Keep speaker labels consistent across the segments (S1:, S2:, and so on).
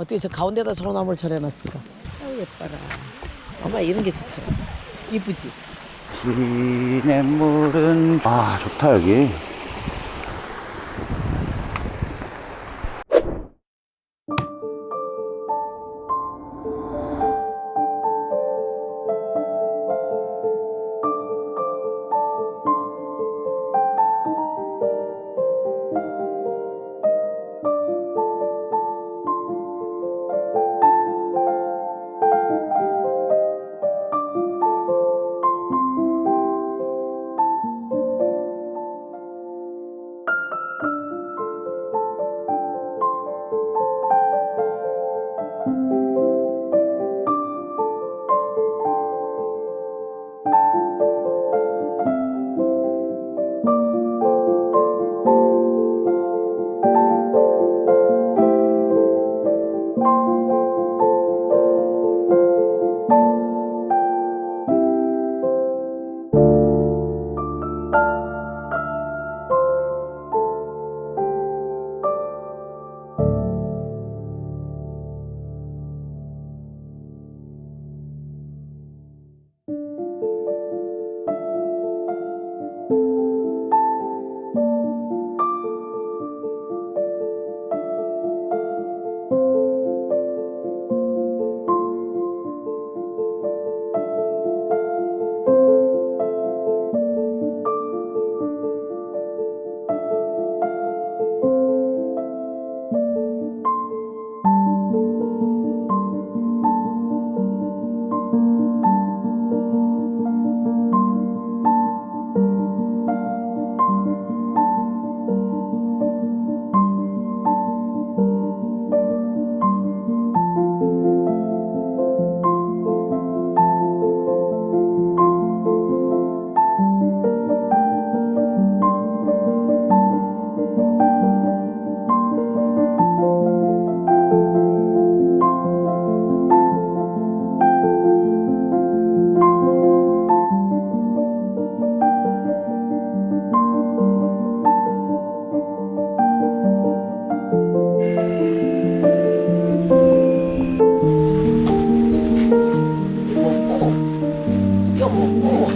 S1: 어떻게 저 가운데다 소나무를 절해놨을까? 아우 예뻐라. 엄마 이런 게 좋더라. 이쁘지?
S2: 시냇물은 아 좋다 여기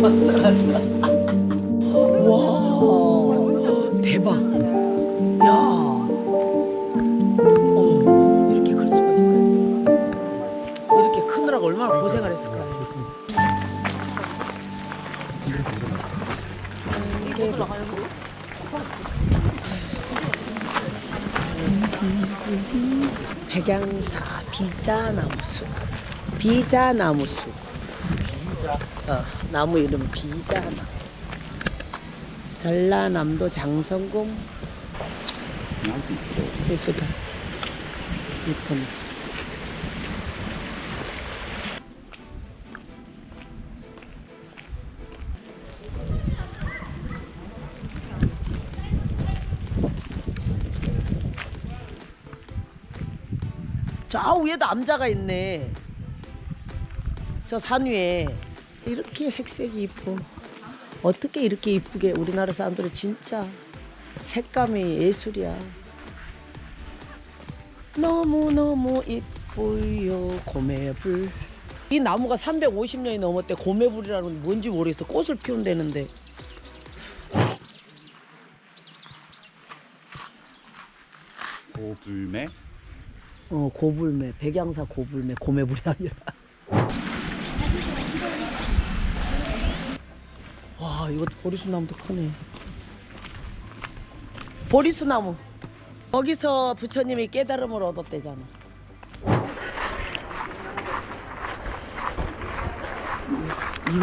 S1: 왔어, 왔어. 와, 대박. 야, 어머, 이렇게 클 수가 있어요. 이렇게 크느라고 얼마나 고생을 했을까요? 백양사 비자나무숲 비자나무숲 어, 나무 이름 비자나무 전라남도 장성궁 예쁘다. 예쁘네. 저 위에도 암자가 있네. 저 산 위에 이렇게 색색이 이뻐 어떻게 이렇게 이쁘게 우리나라 사람들은 진짜 색감이 예술이야. 너무너무 이쁘요 고매불. 이 나무가 350년이 넘었대. 고매불이라는 건 뭔지 모르겠어. 꽃을 피운다는데.
S2: 고불매?
S1: 어 고불매. 백양사 고불매. 고매불이 아니라 와 이것도 보리수나무도 크네 보리수나무 거기서 부처님이 깨달음을 얻었대잖아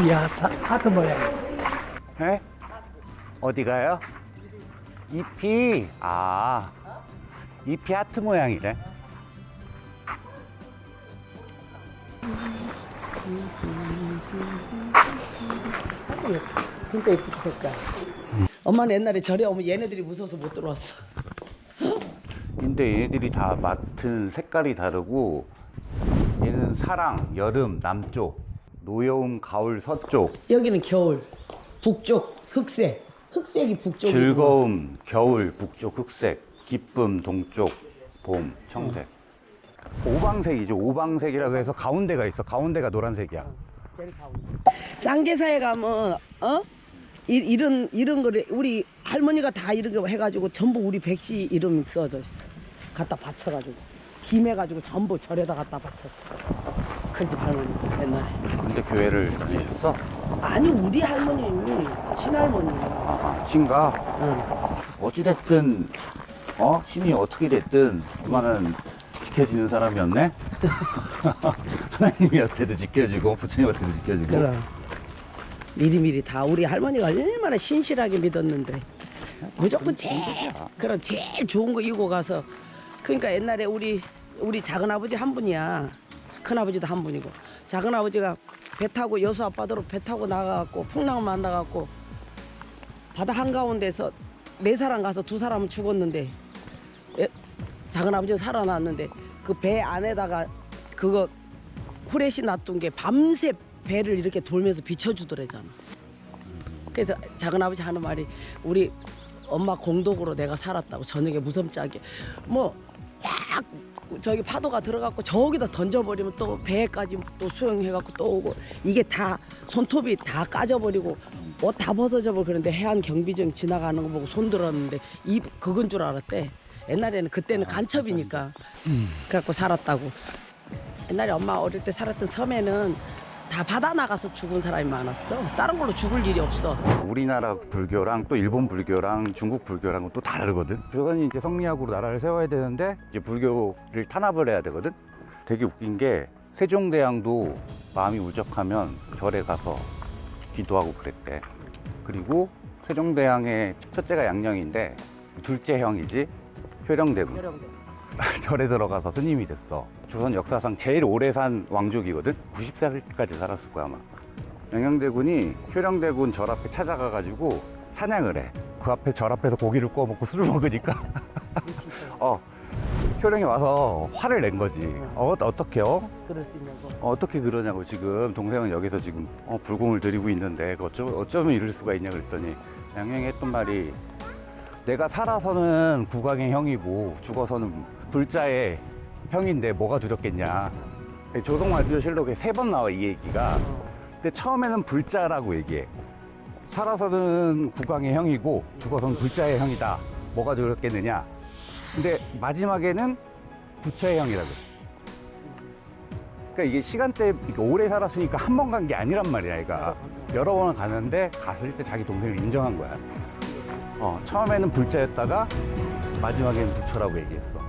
S3: 이야 하트 모양.
S2: 에? 어디 가요? 잎이 아 잎이 하트 모양이래
S1: 진짜 이쁘다 색깔 엄마는 옛날에 절에 오면 얘네들이 무서워서 못 들어왔어.
S2: 근데 얘네들이 다 맡은 색깔이 다르고 얘는 사랑 여름 남쪽 노여움 가을 서쪽.
S1: 여기는 겨울 북쪽 흑색. 흑색이 북쪽이고.
S2: 즐거움 겨울 북쪽 흑색. 기쁨 동쪽 봄 청색 오 오방색이죠. 오방색이라고 해서 가운데가 있어. 가운데가 노란색이야.
S1: 쌍계사에 가면 어 이, 이런 이런 거를 우리 할머니가 다 이런 거 해가지고 전부 우리 백씨 이름 써져 있어. 갖다 바쳐가지고 김해가지고 전부 절에다 갖다 바쳤어. 큰집 할머니 옛날에.
S2: 근데 교회를 다니셨어?
S1: 아니 우리 할머니 친할머니.
S2: 아, 친가?
S1: 응.
S2: 어찌됐든 어 신이 어떻게 됐든 그만은 지켜지는 사람이었네. 하나님한테도 지켜주고 부처님한테도 지켜주고.
S1: 그럼. 미리미리 다 우리 할머니가 얼마나 신실하게 믿었는데. 무조건 제일 그럼 제일 좋은 거 이고 가서. 그러니까 옛날에 우리 우리 작은 아버지 한 분이야. 큰 아버지도 한 분이고. 작은 아버지가 배 타고 여수 앞바다로 배 타고 나가갖고 풍랑을 만나갖고 바다 한 가운데서 네 사람 가서 두 사람은 죽었는데. 예, 작은 아버지는 살아났는데 그 배 안에다가 그거 후레쉬 놔둔 게 밤새 배를 이렇게 돌면서 비춰주더래잖아. 그래서 작은 아버지 하는 말이 우리 엄마 공덕으로 내가 살았다고 저녁에 무섭지않게 뭐 확 저기 파도가 들어갖고 저기다 던져버리면 또 배까지 또 수영해갖고 또 오고 이게 다 손톱이 다 까져버리고 옷 다 벗어져 버리고 그런데 해안 경비정 지나가는 거 보고 손 들었는데 이 그건 줄 알았대. 옛날에는 그때는 간첩이니까 그래갖고 살았다고. 옛날에 엄마 어릴 때 살았던 섬에는 다 바다 나가서 죽은 사람이 많았어. 다른 걸로 죽을 일이 없어.
S2: 우리나라 불교랑 또 일본 불교랑 중국 불교랑은 또 다르거든. 조선이 이제 성리학으로 나라를 세워야 되는데 이제 불교를 탄압을 해야 되거든. 되게 웃긴 게 세종대왕도 마음이 울적하면 절에 가서 기도하고 그랬대. 그리고 세종대왕의 첫째가 양녕인데 둘째 형이지 효령대군.
S1: 여러분들.
S2: 절에 들어가서 스님이 됐어. 조선 역사상 제일 오래 산 왕족이거든. 90살까지 살았을 거야 아마. 영양대군이 효령대군 절 앞에 찾아가가지고 사냥을 해. 그 앞에 절 앞에서 고기를 구워 먹고 술을 먹으니까 어 효령이 와서 화를 낸 거지. 어 어떻게요?
S1: 그럴 수 있냐고.
S2: 어떻게 그러냐고 지금 동생은 여기서 지금 어, 불공을 들이고 있는데 그 어쩌, 어쩌면 이럴 수가 있냐 그랬더니 양양이 했던 말이 내가 살아서는 국왕의 형이고 죽어서는 불자의 형인데 뭐가 두렵겠냐. 조동아디오실록에 세 번 나와 이 얘기가. 근데 처음에는 불자라고 얘기해. 살아서는 국왕의 형이고 죽어서는 불자의 형이다. 뭐가 두렵겠느냐. 근데 마지막에는 부처의 형이라고 그러니까 이게 시간대 오래 살았으니까 한 번 간 게 아니란 말이야, 얘가. 여러 번 가는데 갔을 때 자기 동생을 인정한 거야. 어, 처음에는 불자였다가 마지막에는 부처라고 얘기했어.